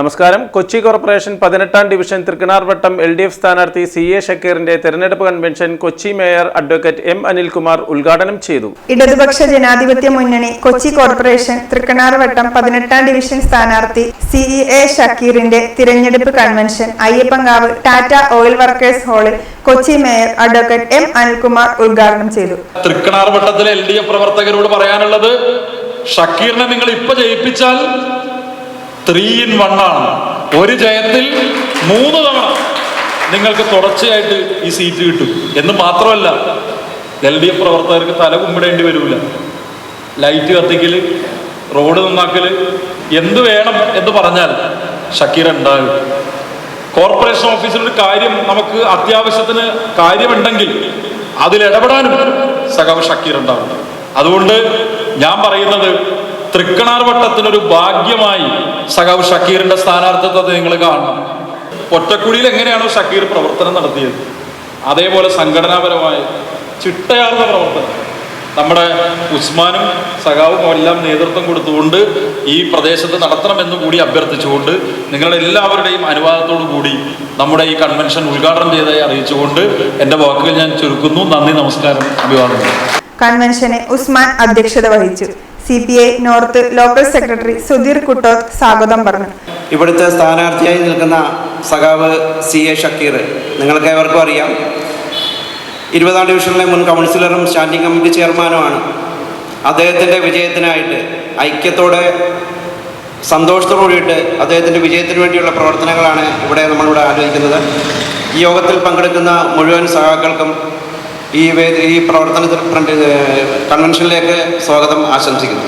നമസ്കാരം. കൊച്ചി കോർപ്പറേഷൻ പതിനെട്ടാം division Thrikkanarvattam L D F സ്ഥാനാർത്ഥി സി എ ഷക്കീറിന്റെ തെരഞ്ഞെടുപ്പ് convention Kochi mayor advocate M Anilkumar ഉദ്ഘാടനം ചെയ്തു. ഇടതുപക്ഷ ജനാധിപത്യ മുന്നണി കൊച്ചി കോർപ്പറേഷൻ തൃക്കണാർവട്ടം പതിനെട്ടാം ഡിവിഷൻ സ്ഥാനാർത്ഥി സി എ ഷക്കീറിന്റെ തിരഞ്ഞെടുപ്പ് convention Ayyappankavu Tata oil workers ഹാളിൽ Kochi mayor advocate M Anilkumar ഉദ്ഘാടനം ചെയ്തു. തൃക്കണാർവട്ടത്തിലെ എൽ ഡി എഫ് പ്രവർത്തകരോട് പറയാനുള്ളത് ഷക്കീറിനെ നിങ്ങൾ ഇപ്പൊ ജയിപ്പിച്ചാൽ ത്രീ ഇൻ വൺ ആണ്. ഒരു ജയത്തിൽ മൂന്ന് തവണ നിങ്ങൾക്ക് തുടർച്ചയായിട്ട് ഈ സീറ്റ് കിട്ടും. എന്ന് മാത്രമല്ല എൽ ഡി എഫ് പ്രവർത്തകർക്ക് തല കുമ്പിടേണ്ടി വരില്ല ലൈറ്റ് കത്തിക്കൽ റോഡ് നന്നാക്കൽ എന്ത് വേണം എന്ന് പറഞ്ഞാൽ ഷക്കീർ ഉണ്ടാകും. കോർപ്പറേഷൻ ഓഫീസിലൊരു കാര്യം നമുക്ക് അത്യാവശ്യത്തിന് കാര്യമുണ്ടെങ്കിൽ അതിൽ ഇടപെടാനും സഖാവ് ഷക്കീർ ഉണ്ടാവും അതുകൊണ്ട് ഞാൻ പറയുന്നത് തൃക്കണാർ വട്ടത്തിനൊരു ഭാഗ്യമായി സഖാവ് ഷക്കീറിന്റെ സ്ഥാനാർത്ഥിത്വത്തെ നിങ്ങൾ കാണണം. ഒറ്റക്കുഴിയിൽ എങ്ങനെയാണോ ഷക്കീർ പ്രവർത്തനം നടത്തിയത്? അതേപോലെ സംഘടനാപരമായ ചിട്ടയാർന്ന പ്രവർത്തനം. നമ്മുടെ ഉസ്മാനും സഖാവും എല്ലാം നേതൃത്വം കൊടുത്തുകൊണ്ട് ഈ പ്രദേശത്ത് നടത്തണമെന്ന് കൂടി അഭ്യർത്ഥിച്ചുകൊണ്ട് നിങ്ങളുടെ എല്ലാവരുടെയും അനുവാദത്തോടു കൂടി നമ്മുടെ ഈ കൺവെൻഷൻ ഉദ്ഘാടനം ചെയ്തതായി അറിയിച്ചുകൊണ്ട് എന്റെ വാക്കുകൾ ഞാൻ ചുരുക്കുന്നു. നന്ദി നമസ്കാരം അഭിവാദനം കൺവെൻഷനെ ഉസ്മാൻ അധ്യക്ഷത വഹിച്ചു. C P I north local secretary Sudheer Kuttoth സ്വാഗതം പറഞ്ഞു. ഇവിടുത്തെ സ്ഥാനാർത്ഥിയായി നിൽക്കുന്ന സഖാവ് സി എ ഷക്കീർ നിങ്ങൾക്ക് ഏവർക്കും അറിയാം. ഇരുപതാം ഡിവിഷനിലെ മുൻ കൗൺസിലറും സ്റ്റാൻഡിംഗ് കമ്മിറ്റി ചെയർമാനുമാണ്. അദ്ദേഹത്തിന്റെ വിജയത്തിനായിട്ട് ഐക്യത്തോടെ സന്തോഷത്തോടു കൂടിയിട്ട് അദ്ദേഹത്തിന്റെ വിജയത്തിന് വേണ്ടിയുള്ള പ്രവർത്തനങ്ങളാണ് ഇവിടെ നമ്മളിവിടെ ആലോചിക്കുന്നത്. ഈ യോഗത്തിൽ പങ്കെടുക്കുന്ന മുഴുവൻ സഖാക്കൾക്കും ഈ ഈ പ്രവർത്തനത്തിൽ കൺവെൻഷനിലേക്ക് സ്വാഗതം ആശംസിക്കുന്നു.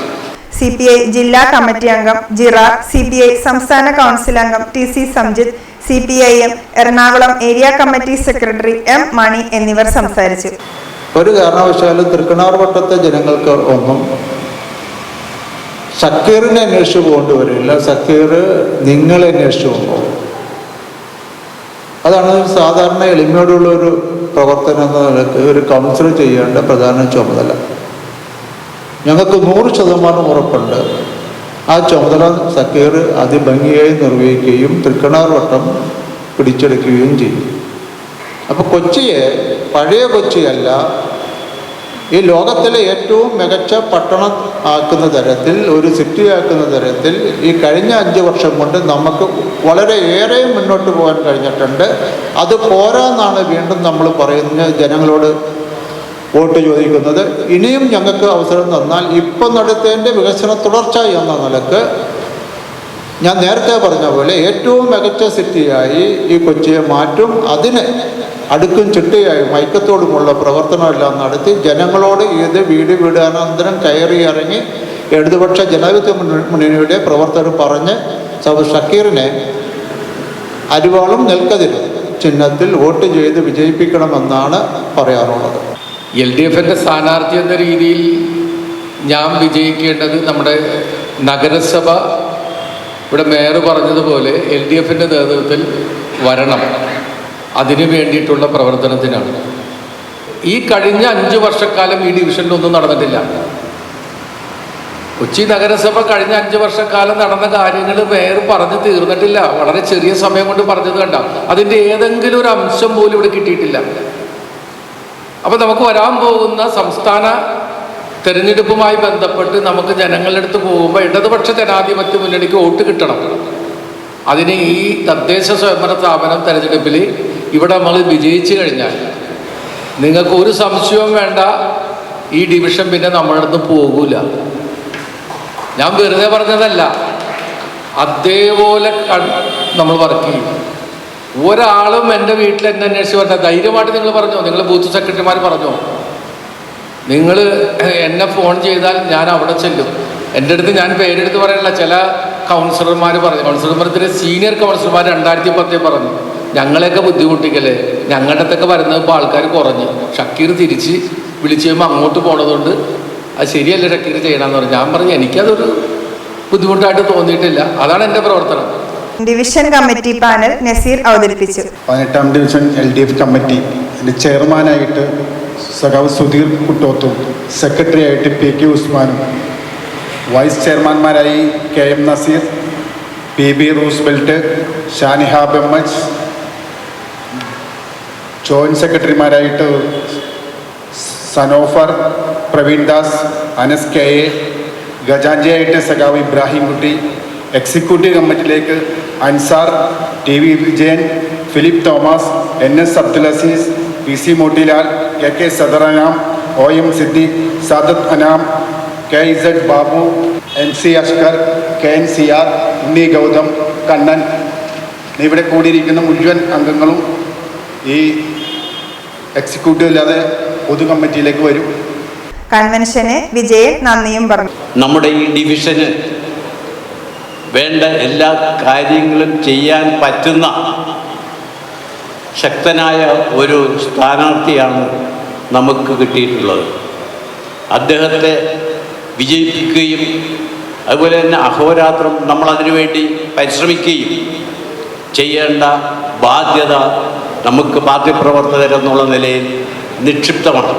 സി പി ഐ ജില്ലാ കമ്മിറ്റി അംഗം ജിറാർ സി പി ഐ സംസ്ഥാന കൗൺസിൽ അംഗം T C Samjith C P I M Ernakulam area committee secretary M Mani എന്നിവർ സംസാരിച്ചു. ഒരു കാരണവശാലും തൃക്കണാർ വട്ടത്തെ ജനങ്ങൾക്ക് ഒന്നും സക്കീറിനെ അന്വേഷിച്ച് പോകേണ്ടി വരില്ല. സക്കീർ നിങ്ങളെ അന്വേഷിച്ചു പോകും അതാണ് സാധാരണ എളിമയോടുള്ള ഒരു പ്രവർത്തനം എന്ന നിലയ്ക്ക് ഒരു കൗൺസിലർ ചെയ്യേണ്ട പ്രധാന ചുമതല. ഞങ്ങൾക്ക് നൂറ് ശതമാനം ഉറപ്പുണ്ട്. ആ ചുമതല സക്കീർ അതിഭംഗിയായി നിർവഹിക്കുകയും തൃക്കണാർ വട്ടം പിടിച്ചെടുക്കുകയും ചെയ്യും. അപ്പോൾ കൊച്ചിയെ പഴയ കൊച്ചിയല്ല ഈ ലോകത്തിലെ ഏറ്റവും മികച്ച പട്ടണം ആക്കുന്ന തരത്തിൽ ഒരു സിറ്റി ആക്കുന്ന തരത്തിൽ ഈ കഴിഞ്ഞ അഞ്ച് വർഷം കൊണ്ട് നമുക്ക് വളരെ ഏറെ മുന്നോട്ട് പോകാൻ കഴിഞ്ഞിട്ടുണ്ട്. അത് പോരാന്നാണ് വീണ്ടും നമ്മൾ പറയുന്ന ജനങ്ങളോട് വോട്ട് ചോദിക്കുന്നത്. ഇനിയും ഞങ്ങൾക്ക് അവസരം തന്നാൽ ഇപ്പം നടത്തേണ്ട വികസന തുടർച്ച എന്ന നിലയ്ക്ക് ഞാൻ നേരത്തെ പറഞ്ഞ പോലെ ഏറ്റവും മികച്ച സിറ്റിയായി ഈ കൊച്ചിയെ മാറ്റും. അതിന് അടുക്കും ചിട്ടയായും ഐക്യത്തോടുമുള്ള പ്രവർത്തനമെല്ലാം നടത്തി ജനങ്ങളോട് ഇത് വീട് വീടാനന്തരം കയറി ഇറങ്ങി ഇടതുപക്ഷ ജനാധിപത്യ മുന്നണിയുടെ പ്രവർത്തകർ പറഞ്ഞ് സൗ ഷക്കീറിനെ അരിവാളും നെൽക്കതിരും ചിഹ്നത്തിൽ വോട്ട് ചെയ്ത് വിജയിപ്പിക്കണമെന്നാണ് പറയാറുള്ളത്. എൽ ഡി എഫിന്റെ സ്ഥാനാർത്ഥി എന്ന രീതിയിൽ ഞാൻ വിജയിക്കേണ്ടത് നമ്മുടെ നഗരസഭ ഇവിടെ മേയർ പറഞ്ഞതുപോലെ എൽ ഡി എഫിന്റെ നേതൃത്വത്തിൽ വരണം. അതിനു വേണ്ടിയിട്ടുള്ള പ്രവർത്തനത്തിനാണ്. ഈ കഴിഞ്ഞ അഞ്ച് വർഷക്കാലം ഈ ഡിവിഷനിലൊന്നും നടന്നിട്ടില്ല. കൊച്ചി നഗരസഭ കഴിഞ്ഞ അഞ്ച് വർഷക്കാലം നടന്ന കാര്യങ്ങൾ മേയർ പറഞ്ഞു തീർന്നിട്ടില്ല. വളരെ ചെറിയ സമയം കൊണ്ട് പറഞ്ഞത് കണ്ട. അതിന്റെ ഏതെങ്കിലും ഒരു അംശം പോലും ഇവിടെ കിട്ടിയിട്ടില്ല. അപ്പോൾ നമുക്ക് വരാൻ പോകുന്ന സംസ്ഥാന തെരഞ്ഞെടുപ്പുമായി ബന്ധപ്പെട്ട് നമുക്ക് ജനങ്ങളുടെ അടുത്ത് പോകുമ്പോൾ ഇടതുപക്ഷ ജനാധിപത്യ മുന്നണിക്ക് വോട്ട് കിട്ടണം. അതിന് ഈ തദ്ദേശ സ്വയംഭരണ സ്ഥാപനം തെരഞ്ഞെടുപ്പിൽ ഇവിടെ നമ്മൾ വിജയിച്ചു കഴിഞ്ഞാൽ നിങ്ങൾക്ക് ഒരു സംശയവും വേണ്ട. ഈ ഡിവിഷൻ പിന്നെ നമ്മളുടെ അടുത്ത് പോകൂല. ഞാൻ വെറുതെ പറഞ്ഞതല്ല. അതേപോലെ നമ്മൾ വർക്ക് ചെയ്യും. ഒരാളും എന്റെ വീട്ടിൽ എന്നെ അന്വേഷിച്ച് പറഞ്ഞ ധൈര്യമായിട്ട് നിങ്ങൾ പറഞ്ഞോ. നിങ്ങൾ ബൂത്ത് സെക്രട്ടറിമാർ പറഞ്ഞോ? നിങ്ങൾ എന്നെ ഫോൺ ചെയ്താൽ ഞാൻ അവിടെ ചെല്ലും. എന്റെ അടുത്ത് ഞാൻ പേരെടുത്ത് പറയാനുള്ള ചില കൗൺസിലർമാർ പറഞ്ഞു. കൗൺസിലർമാർ സീനിയർ കൗൺസിലർമാർ രണ്ടായിരത്തി പത്തിൽ പറഞ്ഞു. ഞങ്ങളെയൊക്കെ ബുദ്ധിമുട്ടിക്കല്ലേ? ഞങ്ങളുടെ അടുത്തൊക്കെ വരുന്നത് ഇപ്പോൾ ആൾക്കാർ കുറഞ്ഞു. ഷക്കീർ തിരിച്ച് വിളിച്ച് കഴിയുമ്പോൾ അങ്ങോട്ട് പോണതുകൊണ്ട് അത് ശരിയല്ല ഷക്കീർ ചെയ്യണമെന്ന് പറഞ്ഞു. ഞാൻ പറഞ്ഞു എനിക്കതൊരു ബുദ്ധിമുട്ടായിട്ട് തോന്നിയിട്ടില്ല. അതാണ് എന്റെ പ്രവർത്തനം. ഡിവിഷൻ കമ്മിറ്റി പാനൽ നസീർ അവതരിപ്പിച്ചു. പതിനെട്ടാം division L D F committee. എന്റെ ചെയർമാനായിട്ട് സഖാവ് സുധീർ കുട്ടോത്തും സെക്രട്ടറി ആയിട്ട് പി കെ ഉസ്മാനും vice ചെയർമാൻമാരായി K M Naseer P B Roosevelt Shanihab M H joint സെക്രട്ടറിമാരായിട്ട് Sanofar Praveen Das Anas K A ഖജാൻജിയായിട്ട് സഖാവ് Ibrahim Kutty executive കമ്മിറ്റിയിലേക്ക് Ansar T V Vijayan Philip Thomas N S Abdul Azeez P C Motilal K K Sadar Anam O M Siddique Sadath Anam K Z Babu M C Ashkar K N C R Unni Gautham Kannan. ഇവിടെ കൂടിയിരിക്കുന്ന മുഴുവൻ അംഗങ്ങളും ഈ executive അല്ലാതെ പൊതു കമ്മിറ്റിയിലേക്ക് വരും. കൺവെൻഷന് വിജയൻ നന്ദിയും പറഞ്ഞു. നമ്മുടെ ഈ ഡിവിഷന് വേണ്ട എല്ലാ കാര്യങ്ങളും ചെയ്യാൻ പറ്റുന്ന ശക്തനായ ഒരു സ്ഥാനാർത്ഥിയാണ് നമുക്ക് കിട്ടിയിട്ടുള്ളത്. അദ്ദേഹത്തെ വിജയിപ്പിക്കുകയും അതുപോലെ തന്നെ അഹോരാത്രം നമ്മളതിനു അതിനുവേണ്ടി പരിശ്രമിക്കുകയും ചെയ്യേണ്ട ബാധ്യത നമുക്ക് പാർട്ടി പ്രവർത്തകരെന്നുള്ള നിലയിൽ നിക്ഷിപ്തമാണ്.